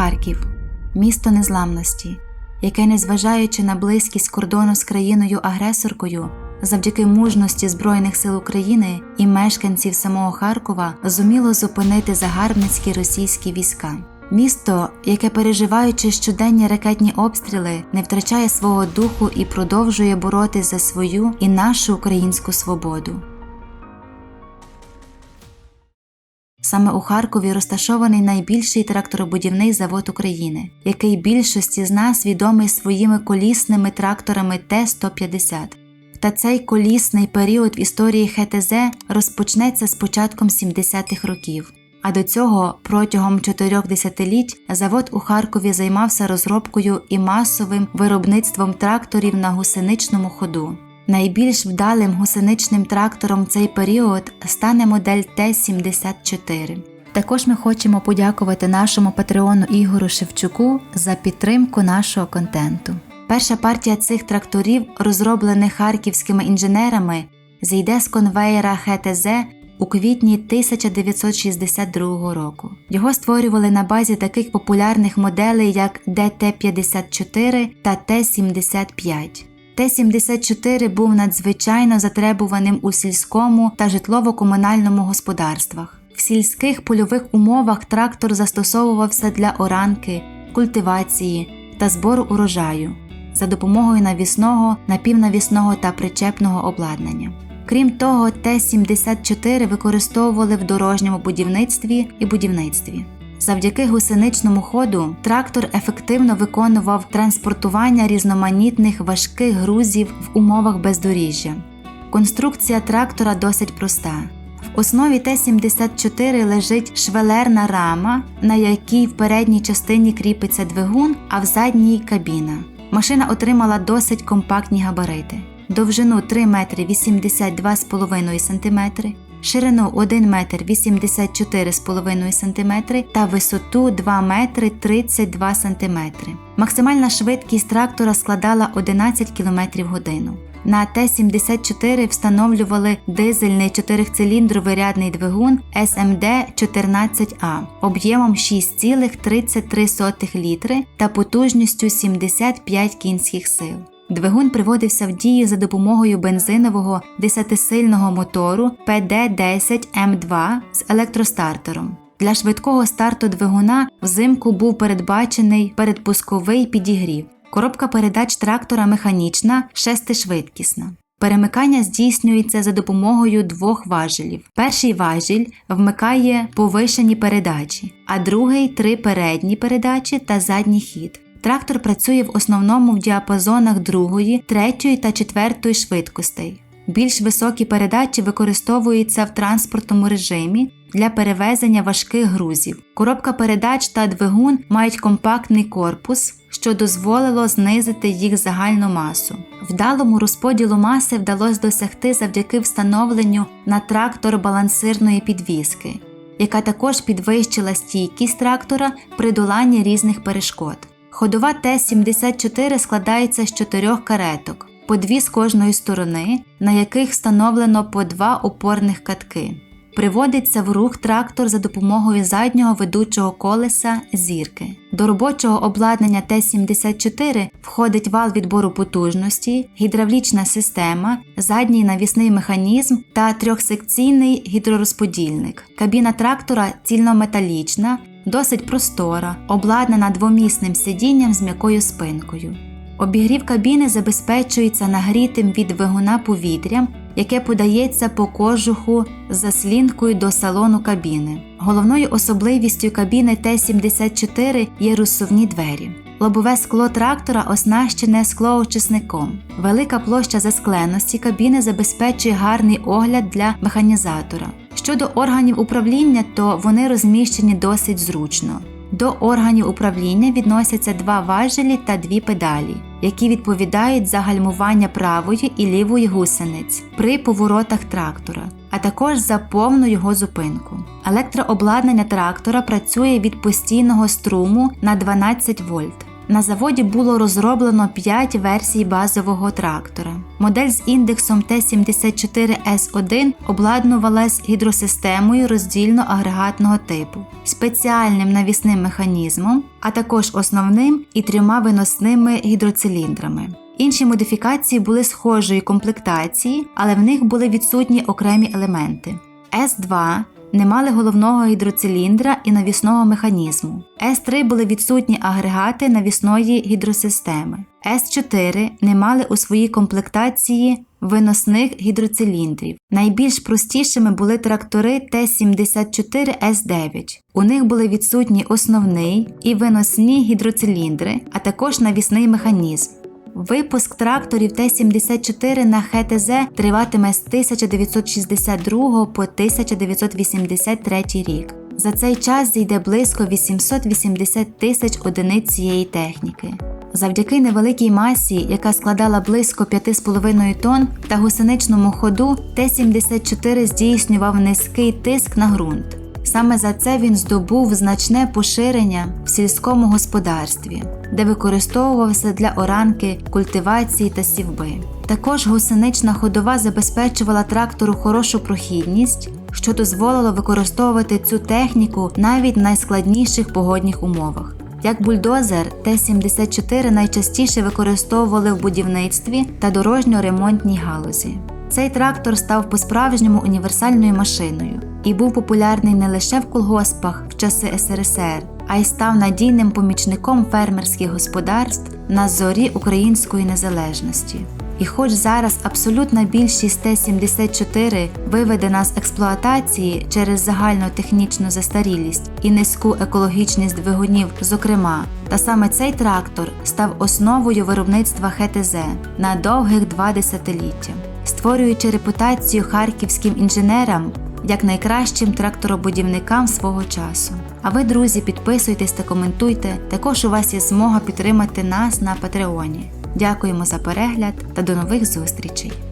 Харків місто незламності, яке, незважаючи на близькість кордону з країною-агресоркою, завдяки мужності Збройних сил України і мешканців самого Харкова зуміло зупинити загарбницькі російські війська. Місто, яке, переживаючи щоденні ракетні обстріли, не втрачає свого духу і продовжує боротись за свою і нашу українську свободу. Саме у Харкові розташований найбільший тракторобудівний завод України, який більшості з нас відомий своїми колісними тракторами Т-150. Та цей колісний період в історії ХТЗ розпочнеться з початком 70-х років. А до цього протягом чотирьох десятиліть завод у Харкові займався розробкою і масовим виробництвом тракторів на гусеничному ходу. Найбільш вдалим гусеничним трактором цей період стане модель Т-74. Також ми хочемо подякувати нашому патреону Ігору Шевчуку за підтримку нашого контенту. Перша партія цих тракторів, розроблених харківськими інженерами, зійде з конвеєра ХТЗ у квітні 1962 року. Його створювали на базі таких популярних моделей, як ДТ-54 та Т-75. Т-74 був надзвичайно затребуваним у сільському та житлово-комунальному господарствах. В сільських польових умовах трактор застосовувався для оранки, культивації та збору урожаю за допомогою навісного, напівнавісного та причепного обладнання. Крім того, Т-74 використовували в дорожньому будівництві і будівництві. Завдяки гусеничному ходу трактор ефективно виконував транспортування різноманітних важких грузів в умовах бездоріжжя. Конструкція трактора досить проста. В основі Т-74 лежить швелерна рама, на якій в передній частині кріпиться двигун, а в задній кабіна. Машина отримала досить компактні габарити. Довжину 3 метри 82,5 см, ширину 1 метр 84,5 см та висоту 2 метри 32 см. Максимальна швидкість трактора складала 11 км годину. На Т-74 встановлювали дизельний 4-циліндровий рядний двигун СМД-14А об'ємом 6,33 літри та потужністю 75 кінських сил. Двигун приводився в дію за допомогою бензинового 10-сильного мотору PD10M2 з електростартером. Для швидкого старту двигуна взимку був передбачений передпусковий підігрів. Коробка передач трактора механічна, шестишвидкісна. Перемикання здійснюється за допомогою двох важелів. Перший важіль вмикає повишені передачі, а другий три передні передачі та задній хід. Трактор працює в основному в діапазонах другої, третьої та четвертої швидкостей. Більш високі передачі використовуються в транспортному режимі для перевезення важких грузів. Коробка передач та двигун мають компактний корпус, що дозволило знизити їх загальну масу. Вдалому розподілу маси вдалося досягти завдяки встановленню на трактор балансирної підвіски, яка також підвищила стійкість трактора при доланні різних перешкод. Ходова Т-74 складається з чотирьох кареток, по дві з кожної сторони, на яких встановлено по два опорних катки. Приводиться в рух трактор за допомогою заднього ведучого колеса зірки. До робочого обладнання Т-74 входить вал відбору потужності, гідравлічна система, задній навісний механізм та трьохсекційний гідророзподільник. Кабіна трактора цільнометалічна, досить простора, обладнана двомісним сидінням з м'якою спинкою. Обігрів кабіни забезпечується нагрітим від двигуна повітрям, яке подається по кожуху з заслінкою до салону кабіни. Головною особливістю кабіни Т-74 є розсувні двері. Лобове скло трактора оснащене склоочисником. Велика площа заскленості кабіни забезпечує гарний огляд для механізатора. Щодо органів управління, то вони розміщені досить зручно. До органів управління відносяться два важелі та дві педалі, які відповідають за гальмування правої і лівої гусениць при поворотах трактора, а також за повну його зупинку. Електрообладнання трактора працює від постійного струму на 12 вольт. На заводі було розроблено 5 версій базового трактора. Модель з індексом Т74С1 обладнувалась гідросистемою роздільно-агрегатного типу, спеціальним навісним механізмом, а також основним і трьома виносними гідроциліндрами. Інші модифікації були схожої комплектації, але в них були відсутні окремі елементи. С2 не мали головного гідроциліндра і навісного механізму. С3 були відсутні агрегати навісної гідросистеми. С4 не мали у своїй комплектації виносних гідроциліндрів. Найбільш простішими були трактори Т-74С9. У них були відсутні основний і виносні гідроциліндри, а також навісний механізм. Випуск тракторів Т-74 на ХТЗ триватиме з 1962 по 1983 рік. За цей час зійде близько 880 тисяч одиниць цієї техніки. Завдяки невеликій масі, яка складала близько 5,5 тонн, та гусеничному ходу Т-74 здійснював низький тиск на ґрунт. Саме за це він здобув значне поширення в сільському господарстві, де використовувався для оранки, культивації та сівби. Також гусенична ходова забезпечувала трактору хорошу прохідність, що дозволило використовувати цю техніку навіть в найскладніших погодних умовах. Як бульдозер, Т-74 найчастіше використовували в будівництві та дорожньо-ремонтній галузі. Цей трактор став по-справжньому універсальною машиною і був популярний не лише в колгоспах в часи СРСР, а й став надійним помічником фермерських господарств на зорі української незалежності. І хоч зараз абсолютна більшість Т-74 виведена з експлуатації через загальну технічну застарілість і низьку екологічність двигунів, зокрема, та саме цей трактор став основою виробництва ХТЗ на довгих два десятиліття, створюючи репутацію харківським інженерам як найкращим тракторобудівникам свого часу. А ви, друзі, підписуйтесь та коментуйте. Також у вас є змога підтримати нас на Патреоні. Дякуємо за перегляд та до нових зустрічей!